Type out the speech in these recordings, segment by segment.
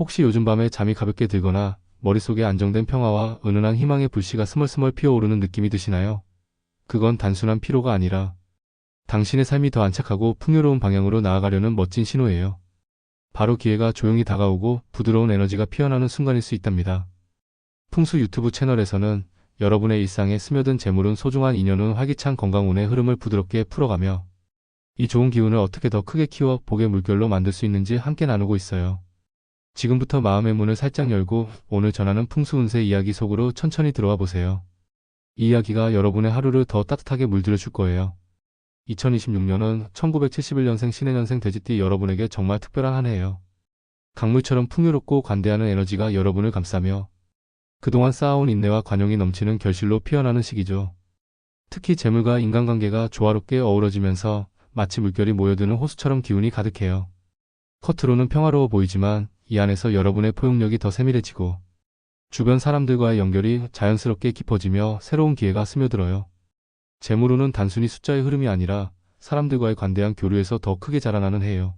혹시 요즘 밤에 잠이 가볍게 들거나 머릿속에 안정된 평화와 은은한 희망의 불씨가 스멀스멀 피어오르는 느낌이 드시나요? 그건 단순한 피로가 아니라 당신의 삶이 더 안착하고 풍요로운 방향으로 나아가려는 멋진 신호예요. 바로 기회가 조용히 다가오고 부드러운 에너지가 피어나는 순간일 수 있답니다. 풍수 유튜브 채널에서는 여러분의 일상에 스며든 재물은 소중한 인연은 활기찬 건강운의 흐름을 부드럽게 풀어가며 이 좋은 기운을 어떻게 더 크게 키워 복의 물결로 만들 수 있는지 함께 나누고 있어요. 지금부터 마음의 문을 살짝 열고 오늘 전하는 풍수운세 이야기 속으로 천천히 들어와 보세요. 이 이야기가 여러분의 하루를 더 따뜻하게 물들여 줄 거예요. 2026년은 1971년생 신해년생 돼지띠 여러분에게 정말 특별한 한 해예요. 강물처럼 풍요롭고 관대하는 에너지가 여러분을 감싸며 그동안 쌓아온 인내와 관용이 넘치는 결실로 피어나는 시기죠. 특히 재물과 인간관계가 조화롭게 어우러지면서 마치 물결이 모여드는 호수처럼 기운이 가득해요. 겉으로는 평화로워 보이지만 이 안에서 여러분의 포용력이 더 세밀해지고 주변 사람들과의 연결이 자연스럽게 깊어지며 새로운 기회가 스며들어요. 재물운은 단순히 숫자의 흐름이 아니라 사람들과의 관대한 교류에서 더 크게 자라나는 해예요.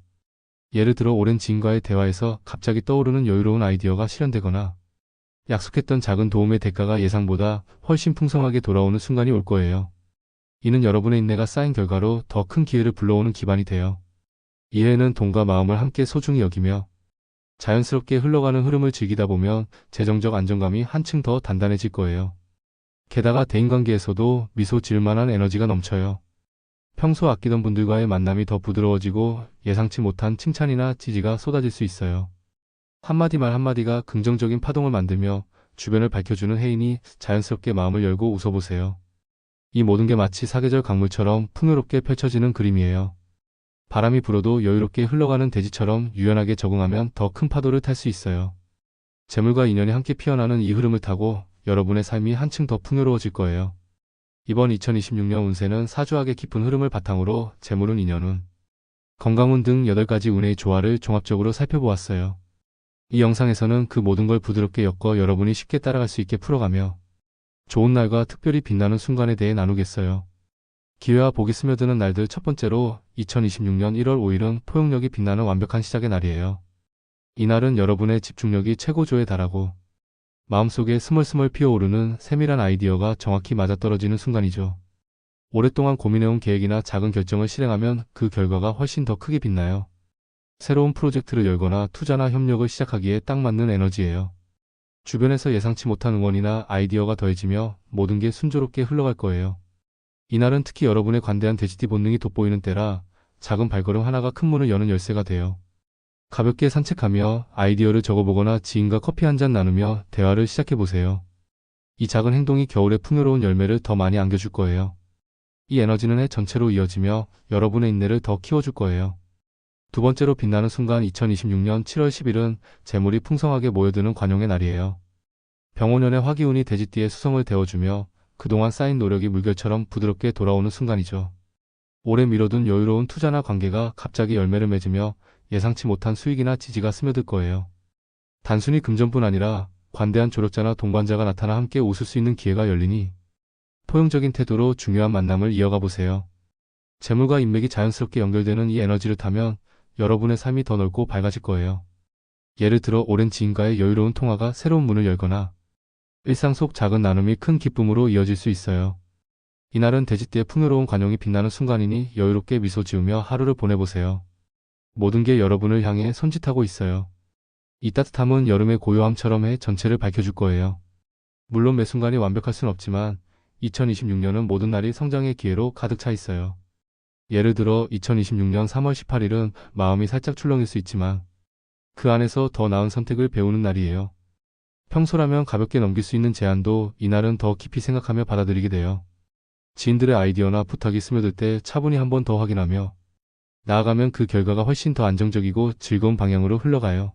예를 들어 오랜 지인과의 대화에서 갑자기 떠오르는 여유로운 아이디어가 실현되거나 약속했던 작은 도움의 대가가 예상보다 훨씬 풍성하게 돌아오는 순간이 올 거예요. 이는 여러분의 인내가 쌓인 결과로 더 큰 기회를 불러오는 기반이 돼요. 이 해에는 돈과 마음을 함께 소중히 여기며 자연스럽게 흘러가는 흐름을 즐기다 보면 재정적 안정감이 한층 더 단단해질 거예요. 게다가 대인관계에서도 미소 지을 만한 에너지가 넘쳐요. 평소 아끼던 분들과의 만남이 더 부드러워지고 예상치 못한 칭찬이나 지지가 쏟아질 수 있어요. 한마디 말 한마디가 긍정적인 파동을 만들며 주변을 밝혀주는 해인이 자연스럽게 마음을 열고 웃어보세요. 이 모든 게 마치 사계절 강물처럼 풍요롭게 펼쳐지는 그림이에요. 바람이 불어도 여유롭게 흘러가는 대지처럼 유연하게 적응하면 더 큰 파도를 탈 수 있어요. 재물과 인연이 함께 피어나는 이 흐름을 타고 여러분의 삶이 한층 더 풍요로워질 거예요. 이번 2026년 운세는 사주학의 깊은 흐름을 바탕으로 재물운 인연운, 건강운 등 8가지 운의 조화를 종합적으로 살펴보았어요. 이 영상에서는 그 모든 걸 부드럽게 엮어 여러분이 쉽게 따라갈 수 있게 풀어가며 좋은 날과 특별히 빛나는 순간에 대해 나누겠어요. 기회와 복이 스며드는 날들 첫 번째로 2026년 1월 5일은 포용력이 빛나는 완벽한 시작의 날이에요. 이날은 여러분의 집중력이 최고조에 달하고 마음속에 스멀스멀 피어오르는 세밀한 아이디어가 정확히 맞아떨어지는 순간이죠. 오랫동안 고민해온 계획이나 작은 결정을 실행하면 그 결과가 훨씬 더 크게 빛나요. 새로운 프로젝트를 열거나 투자나 협력을 시작하기에 딱 맞는 에너지예요. 주변에서 예상치 못한 응원이나 아이디어가 더해지며 모든 게 순조롭게 흘러갈 거예요. 이날은 특히 여러분의 관대한 돼지띠 본능이 돋보이는 때라 작은 발걸음 하나가 큰 문을 여는 열쇠가 돼요. 가볍게 산책하며 아이디어를 적어보거나 지인과 커피 한 잔 나누며 대화를 시작해보세요. 이 작은 행동이 겨울의 풍요로운 열매를 더 많이 안겨줄 거예요. 이 에너지는 해 전체로 이어지며 여러분의 인내를 더 키워줄 거예요. 두 번째로 빛나는 순간 2026년 7월 10일은 재물이 풍성하게 모여드는 관용의 날이에요. 병원연의 화기운이 돼지띠의 수성을 데워주며 그동안 쌓인 노력이 물결처럼 부드럽게 돌아오는 순간이죠. 오래 미뤄둔 여유로운 투자나 관계가 갑자기 열매를 맺으며 예상치 못한 수익이나 지지가 스며들 거예요. 단순히 금전뿐 아니라 관대한 조력자나 동반자가 나타나 함께 웃을 수 있는 기회가 열리니 포용적인 태도로 중요한 만남을 이어가 보세요. 재물과 인맥이 자연스럽게 연결되는 이 에너지를 타면 여러분의 삶이 더 넓고 밝아질 거예요. 예를 들어 오랜 지인과의 여유로운 통화가 새로운 문을 열거나 일상 속 작은 나눔이 큰 기쁨으로 이어질 수 있어요. 이날은 돼지띠의 풍요로운 관용이 빛나는 순간이니 여유롭게 미소 지으며 하루를 보내보세요. 모든 게 여러분을 향해 손짓하고 있어요. 이 따뜻함은 여름의 고요함처럼 해 전체를 밝혀줄 거예요. 물론 매 순간이 완벽할 순 없지만 2026년은 모든 날이 성장의 기회로 가득 차 있어요. 예를 들어 2026년 3월 18일은 마음이 살짝 출렁일 수 있지만 그 안에서 더 나은 선택을 배우는 날이에요. 평소라면 가볍게 넘길 수 있는 제안도 이날은 더 깊이 생각하며 받아들이게 돼요. 지인들의 아이디어나 부탁이 스며들 때 차분히 한 번 더 확인하며 나아가면 그 결과가 훨씬 더 안정적이고 즐거운 방향으로 흘러가요.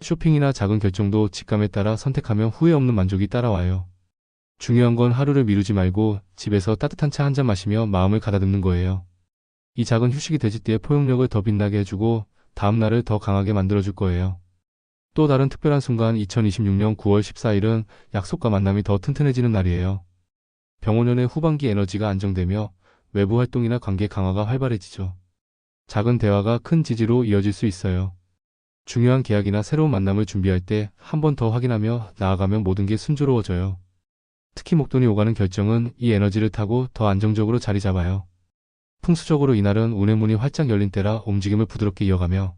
쇼핑이나 작은 결정도 직감에 따라 선택하면 후회 없는 만족이 따라와요. 중요한 건 하루를 미루지 말고 집에서 따뜻한 차 한 잔 마시며 마음을 가다듬는 거예요. 이 작은 휴식이 돼지띠의 포용력을 더 빛나게 해주고 다음 날을 더 강하게 만들어줄 거예요. 또 다른 특별한 순간 2026년 9월 14일은 약속과 만남이 더 튼튼해지는 날이에요. 병원연의 후반기 에너지가 안정되며 외부 활동이나 관계 강화가 활발해지죠. 작은 대화가 큰 지지로 이어질 수 있어요. 중요한 계약이나 새로운 만남을 준비할 때 한 번 더 확인하며 나아가면 모든 게 순조로워져요. 특히 목돈이 오가는 결정은 이 에너지를 타고 더 안정적으로 자리 잡아요. 풍수적으로 이날은 운의 문이 활짝 열린 때라 움직임을 부드럽게 이어가며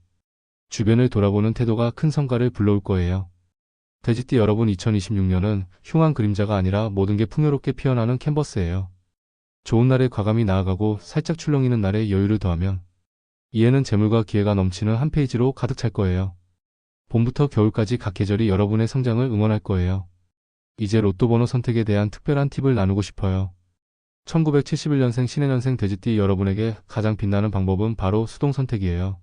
주변을 돌아보는 태도가 큰 성과를 불러올 거예요. 돼지띠 여러분 2026년은 흉한 그림자가 아니라 모든 게 풍요롭게 피어나는 캔버스예요. 좋은 날에 과감히 나아가고 살짝 출렁이는 날에 여유를 더하면 이해는 재물과 기회가 넘치는 한 페이지로 가득 찰 거예요. 봄부터 겨울까지 각 계절이 여러분의 성장을 응원할 거예요. 이제 로또 번호 선택에 대한 특별한 팁을 나누고 싶어요. 1971년생 신해년생 돼지띠 여러분에게 가장 빛나는 방법은 바로 수동 선택이에요.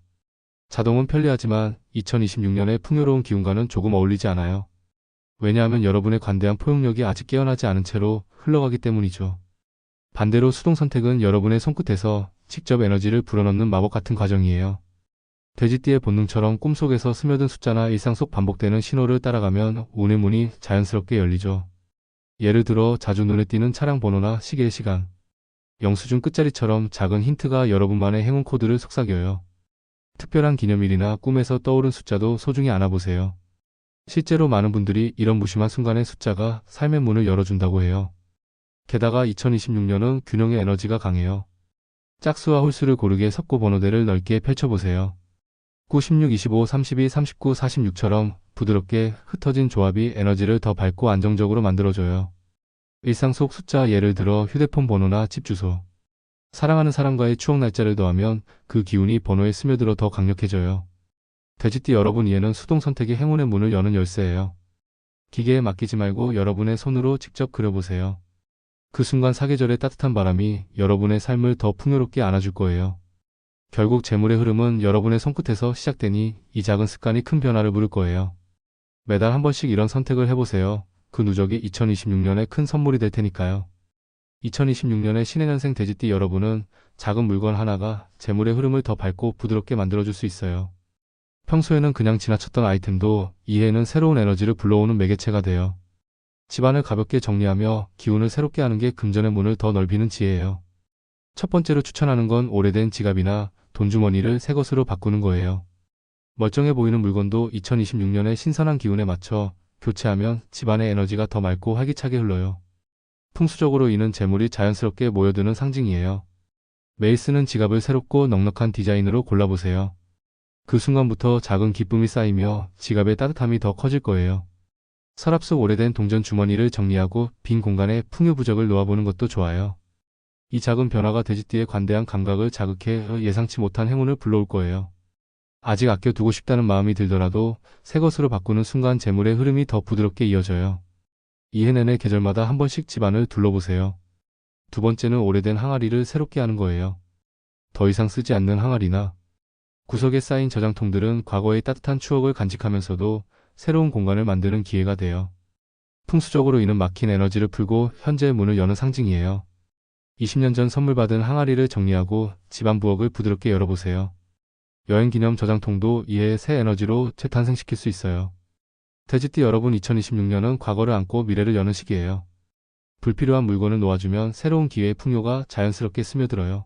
자동은 편리하지만 2026년의 풍요로운 기운과는 조금 어울리지 않아요. 왜냐하면 여러분의 관대한 포용력이 아직 깨어나지 않은 채로 흘러가기 때문이죠. 반대로 수동 선택은 여러분의 손끝에서 직접 에너지를 불어넣는 마법 같은 과정이에요. 돼지띠의 본능처럼 꿈속에서 스며든 숫자나 일상 속 반복되는 신호를 따라가면 운의 문이 자연스럽게 열리죠. 예를 들어 자주 눈에 띄는 차량 번호나 시계의 시간, 영수증 끝자리처럼 작은 힌트가 여러분만의 행운 코드를 속삭여요. 특별한 기념일이나 꿈에서 떠오른 숫자도 소중히 안아보세요. 실제로 많은 분들이 이런 무심한 순간의 숫자가 삶의 문을 열어준다고 해요. 게다가 2026년은 균형의 에너지가 강해요. 짝수와 홀수를 고르게 섞고 번호대를 넓게 펼쳐보세요. 9, 16, 25, 32, 39, 46처럼 부드럽게 흩어진 조합이 에너지를 더 밝고 안정적으로 만들어줘요. 일상 속 숫자 예를 들어 휴대폰 번호나 집 주소. 사랑하는 사람과의 추억 날짜를 더하면 그 기운이 번호에 스며들어 더 강력해져요. 돼지띠 여러분 이에는 수동 선택이 행운의 문을 여는 열쇠예요. 기계에 맡기지 말고 여러분의 손으로 직접 그려보세요. 그 순간 사계절의 따뜻한 바람이 여러분의 삶을 더 풍요롭게 안아줄 거예요. 결국 재물의 흐름은 여러분의 손끝에서 시작되니 이 작은 습관이 큰 변화를 부를 거예요. 매달 한 번씩 이런 선택을 해보세요. 그 누적이 2026년에 큰 선물이 될 테니까요. 2026년의 신해년생 돼지띠 여러분은 작은 물건 하나가 재물의 흐름을 더 밝고 부드럽게 만들어줄 수 있어요. 평소에는 그냥 지나쳤던 아이템도 이해에는 새로운 에너지를 불러오는 매개체가 돼요. 집안을 가볍게 정리하며 기운을 새롭게 하는 게 금전의 문을 더 넓히는 지혜예요. 첫 번째로 추천하는 건 오래된 지갑이나 돈주머니를 새 것으로 바꾸는 거예요. 멀쩡해 보이는 물건도 2026년의 신선한 기운에 맞춰 교체하면 집안의 에너지가 더 맑고 활기차게 흘러요. 풍수적으로 이는 재물이 자연스럽게 모여드는 상징이에요. 쓰는 지갑을 새롭고 넉넉한 디자인으로 골라보세요. 그 순간부터 작은 기쁨이 쌓이며 지갑의 따뜻함이 더 커질 거예요. 서랍 속 오래된 동전 주머니를 정리하고 빈 공간에 풍요부적을 놓아보는 것도 좋아요. 이 작은 변화가 돼지띠의 관대한 감각을 자극해 예상치 못한 행운을 불러올 거예요. 아직 아껴두고 싶다는 마음이 들더라도 새 것으로 바꾸는 순간 재물의 흐름이 더 부드럽게 이어져요. 이해 내내 계절마다 한 번씩 집안을 둘러보세요. 두 번째는 오래된 항아리를 새롭게 하는 거예요. 더 이상 쓰지 않는 항아리나 구석에 쌓인 저장통들은 과거의 따뜻한 추억을 간직하면서도 새로운 공간을 만드는 기회가 돼요. 풍수적으로 이는 막힌 에너지를 풀고 현재의 문을 여는 상징이에요. 20년 전 선물 받은 항아리를 정리하고 집안 부엌을 부드럽게 열어보세요. 여행 기념 저장통도 이해의 새 에너지로 재탄생시킬 수 있어요. 돼지띠 여러분 2026년은 과거를 안고 미래를 여는 시기예요. 불필요한 물건을 놓아주면 새로운 기회의 풍요가 자연스럽게 스며들어요.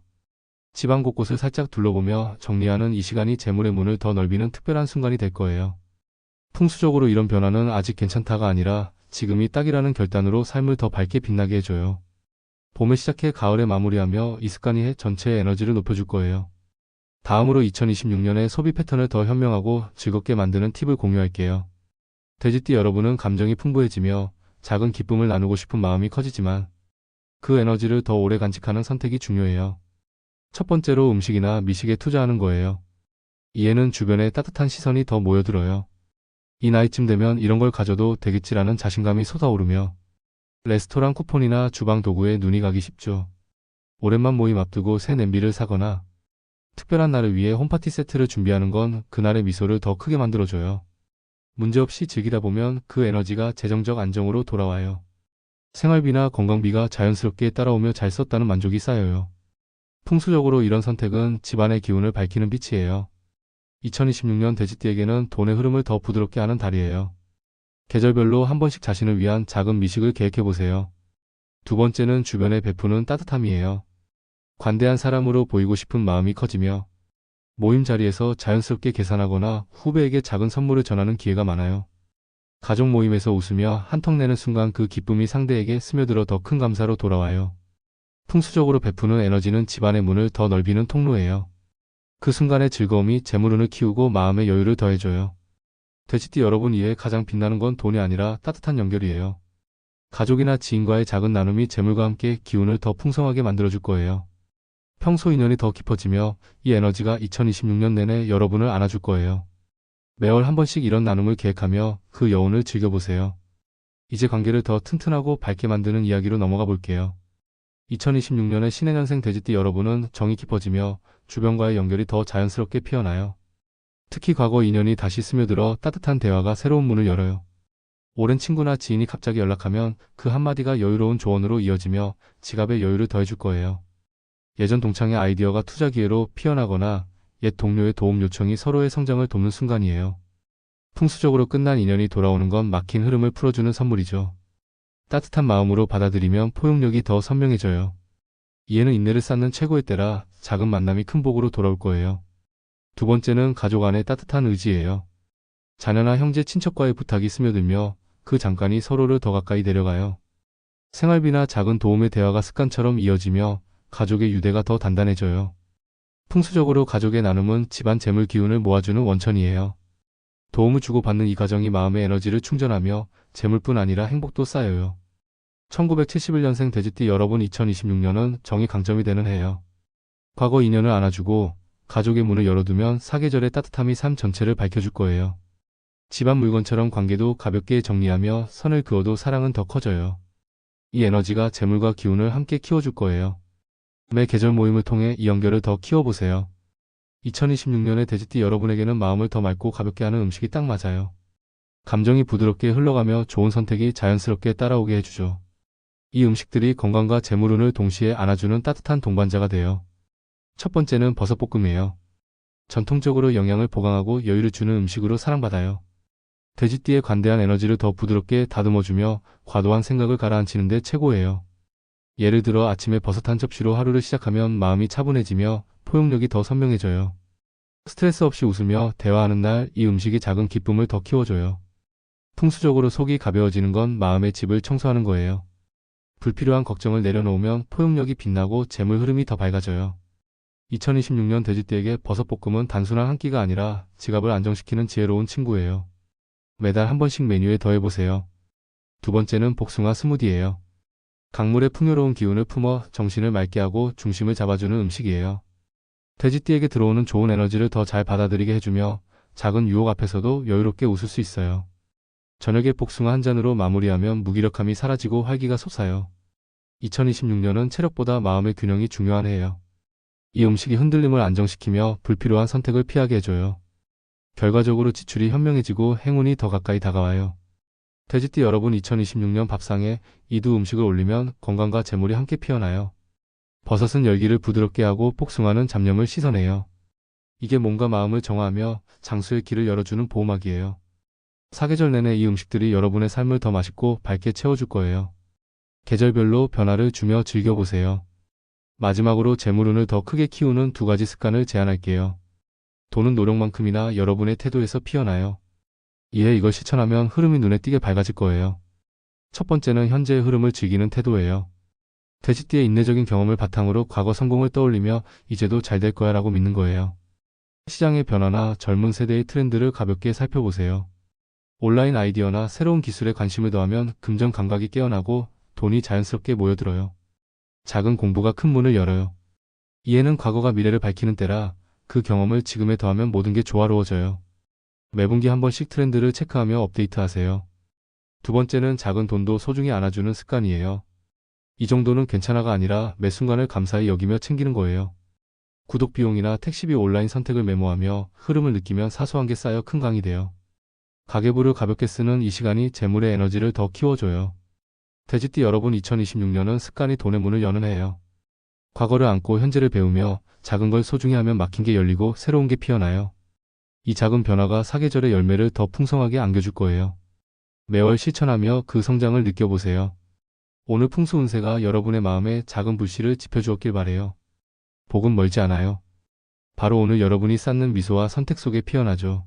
집안 곳곳을 살짝 둘러보며 정리하는 이 시간이 재물의 문을 더 넓이는 특별한 순간이 될 거예요. 풍수적으로 이런 변화는 아직 괜찮다가 아니라 지금이 딱이라는 결단으로 삶을 더 밝게 빛나게 해줘요. 봄을 시작해 가을에 마무리하며 이 습관이 해 전체의 에너지를 높여줄 거예요. 다음으로 2026년의 소비 패턴을 더 현명하고 즐겁게 만드는 팁을 공유할게요. 돼지띠 여러분은 감정이 풍부해지며 작은 기쁨을 나누고 싶은 마음이 커지지만 그 에너지를 더 오래 간직하는 선택이 중요해요. 첫 번째로 음식이나 미식에 투자하는 거예요. 이에는 주변에 따뜻한 시선이 더 모여들어요. 이 나이쯤 되면 이런 걸 가져도 되겠지라는 자신감이 솟아오르며 레스토랑 쿠폰이나 주방 도구에 눈이 가기 쉽죠. 오랜만 모임 앞두고 새 냄비를 사거나 특별한 날을 위해 홈파티 세트를 준비하는 건 그날의 미소를 더 크게 만들어줘요. 문제없이 즐기다 보면 그 에너지가 재정적 안정으로 돌아와요. 생활비나 건강비가 자연스럽게 따라오며 잘 썼다는 만족이 쌓여요. 풍수적으로 이런 선택은 집안의 기운을 밝히는 빛이에요. 2026년 돼지띠에게는 돈의 흐름을 더 부드럽게 하는 달이에요. 계절별로 한 번씩 자신을 위한 작은 미식을 계획해보세요. 두 번째는 주변에 베푸는 따뜻함이에요. 관대한 사람으로 보이고 싶은 마음이 커지며 모임 자리에서 자연스럽게 계산하거나 후배에게 작은 선물을 전하는 기회가 많아요. 가족 모임에서 웃으며 한턱 내는 순간 그 기쁨이 상대에게 스며들어 더 큰 감사로 돌아와요. 풍수적으로 베푸는 에너지는 집안의 문을 더 넓히는 통로예요. 그 순간의 즐거움이 재물운을 키우고 마음의 여유를 더해줘요. 돼지띠 여러분 이외에 가장 빛나는 건 돈이 아니라 따뜻한 연결이에요. 가족이나 지인과의 작은 나눔이 재물과 함께 기운을 더 풍성하게 만들어줄 거예요. 평소 인연이 더 깊어지며 이 에너지가 2026년 내내 여러분을 안아줄 거예요. 매월 한 번씩 이런 나눔을 계획하며 그 여운을 즐겨보세요. 이제 관계를 더 튼튼하고 밝게 만드는 이야기로 넘어가 볼게요. 2026년의 신해년생 돼지띠 여러분은 정이 깊어지며 주변과의 연결이 더 자연스럽게 피어나요. 특히 과거 인연이 다시 스며들어 따뜻한 대화가 새로운 문을 열어요. 오랜 친구나 지인이 갑자기 연락하면 그 한마디가 여유로운 조언으로 이어지며 지갑에 여유를 더해줄 거예요. 예전 동창의 아이디어가 투자 기회로 피어나거나 옛 동료의 도움 요청이 서로의 성장을 돕는 순간이에요. 풍수적으로 끝난 인연이 돌아오는 건 막힌 흐름을 풀어주는 선물이죠. 따뜻한 마음으로 받아들이면 포용력이 더 선명해져요. 이해는 인내를 쌓는 최고의 때라 작은 만남이 큰 복으로 돌아올 거예요. 두 번째는 가족 안의 따뜻한 의지예요. 자녀나 형제 친척과의 부탁이 스며들며 그 잠깐이 서로를 더 가까이 데려가요. 생활비나 작은 도움의 대화가 습관처럼 이어지며 가족의 유대가 더 단단해져요. 풍수적으로 가족의 나눔은 집안 재물 기운을 모아주는 원천이에요. 도움을 주고받는 이 과정이 마음의 에너지를 충전하며 재물뿐 아니라 행복도 쌓여요. 1971년생 돼지띠 여러분 2026년은 정이 강점이 되는 해예요. 과거 인연을 안아주고 가족의 문을 열어두면 사계절의 따뜻함이 삶 전체를 밝혀줄 거예요. 집안 물건처럼 관계도 가볍게 정리하며 선을 그어도 사랑은 더 커져요. 이 에너지가 재물과 기운을 함께 키워줄 거예요. 매 계절 모임을 통해 이 연결을 더 키워보세요. 2026년의 돼지띠 여러분에게는 마음을 더 맑고 가볍게 하는 음식이 딱 맞아요. 감정이 부드럽게 흘러가며 좋은 선택이 자연스럽게 따라오게 해주죠. 이 음식들이 건강과 재물운을 동시에 안아주는 따뜻한 동반자가 돼요. 첫 번째는 버섯볶음이에요. 전통적으로 영양을 보강하고 여유를 주는 음식으로 사랑받아요. 돼지띠의 관대한 에너지를 더 부드럽게 다듬어주며 과도한 생각을 가라앉히는데 최고예요. 예를 들어 아침에 버섯 한 접시로 하루를 시작하면 마음이 차분해지며 포용력이 더 선명해져요. 스트레스 없이 웃으며 대화하는 날 이 음식이 작은 기쁨을 더 키워줘요. 풍수적으로 속이 가벼워지는 건 마음의 집을 청소하는 거예요. 불필요한 걱정을 내려놓으면 포용력이 빛나고 재물 흐름이 더 밝아져요. 2026년 돼지띠에게 버섯볶음은 단순한 한 끼가 아니라 지갑을 안정시키는 지혜로운 친구예요. 매달 한 번씩 메뉴에 더해보세요. 두 번째는 복숭아 스무디예요. 강물의 풍요로운 기운을 품어 정신을 맑게 하고 중심을 잡아주는 음식이에요. 돼지띠에게 들어오는 좋은 에너지를 더 잘 받아들이게 해주며 작은 유혹 앞에서도 여유롭게 웃을 수 있어요. 저녁에 복숭아 한 잔으로 마무리하면 무기력함이 사라지고 활기가 솟아요. 2026년은 체력보다 마음의 균형이 중요한 해예요. 이 음식이 흔들림을 안정시키며 불필요한 선택을 피하게 해줘요. 결과적으로 지출이 현명해지고 행운이 더 가까이 다가와요. 돼지띠 여러분 2026년 밥상에 이두 음식을 올리면 건강과 재물이 함께 피어나요. 버섯은 열기를 부드럽게 하고 복숭아는 잡념을 씻어내요. 이게 몸과 마음을 정화하며 장수의 길을 열어주는 보호막이에요. 사계절 내내 이 음식들이 여러분의 삶을 더 맛있고 밝게 채워줄 거예요. 계절별로 변화를 주며 즐겨보세요. 마지막으로 재물운을 더 크게 키우는 두 가지 습관을 제안할게요. 돈은 노력만큼이나 여러분의 태도에서 피어나요. 이에 이걸 실천하면 흐름이 눈에 띄게 밝아질 거예요. 첫 번째는 현재의 흐름을 즐기는 태도예요. 돼지띠의 인내적인 경험을 바탕으로 과거 성공을 떠올리며 이제도 잘 될 거야 라고 믿는 거예요. 시장의 변화나 젊은 세대의 트렌드를 가볍게 살펴보세요. 온라인 아이디어나 새로운 기술에 관심을 더하면 금전 감각이 깨어나고 돈이 자연스럽게 모여들어요. 작은 공부가 큰 문을 열어요. 이해는 과거가 미래를 밝히는 때라 그 경험을 지금에 더하면 모든 게 조화로워져요. 매분기 한 번씩 트렌드를 체크하며 업데이트하세요. 두 번째는 작은 돈도 소중히 안아주는 습관이에요. 이 정도는 괜찮아가 아니라 매 순간을 감사히 여기며 챙기는 거예요. 구독 비용이나 택시비 온라인 선택을 메모하며 흐름을 느끼면 사소한 게 쌓여 큰 강이 돼요. 가계부를 가볍게 쓰는 이 시간이 재물의 에너지를 더 키워줘요. 돼지띠 여러분 2026년은 습관이 돈의 문을 여는 해예요. 과거를 안고 현재를 배우며 작은 걸 소중히 하면 막힌 게 열리고 새로운 게 피어나요. 이 작은 변화가 사계절의 열매를 더 풍성하게 안겨줄 거예요. 매월 실천하며 그 성장을 느껴보세요. 오늘 풍수 운세가 여러분의 마음에 작은 불씨를 지펴주었길 바래요. 복은 멀지 않아요. 바로 오늘 여러분이 쌓는 미소와 선택 속에 피어나죠.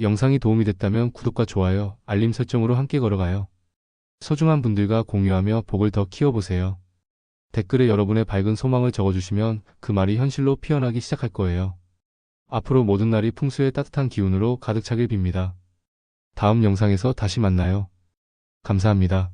영상이 도움이 됐다면 구독과 좋아요, 알림 설정으로 함께 걸어가요. 소중한 분들과 공유하며 복을 더 키워보세요. 댓글에 여러분의 밝은 소망을 적어주시면 그 말이 현실로 피어나기 시작할 거예요. 앞으로 모든 날이 풍수의 따뜻한 기운으로 가득 차길 빕니다. 다음 영상에서 다시 만나요. 감사합니다.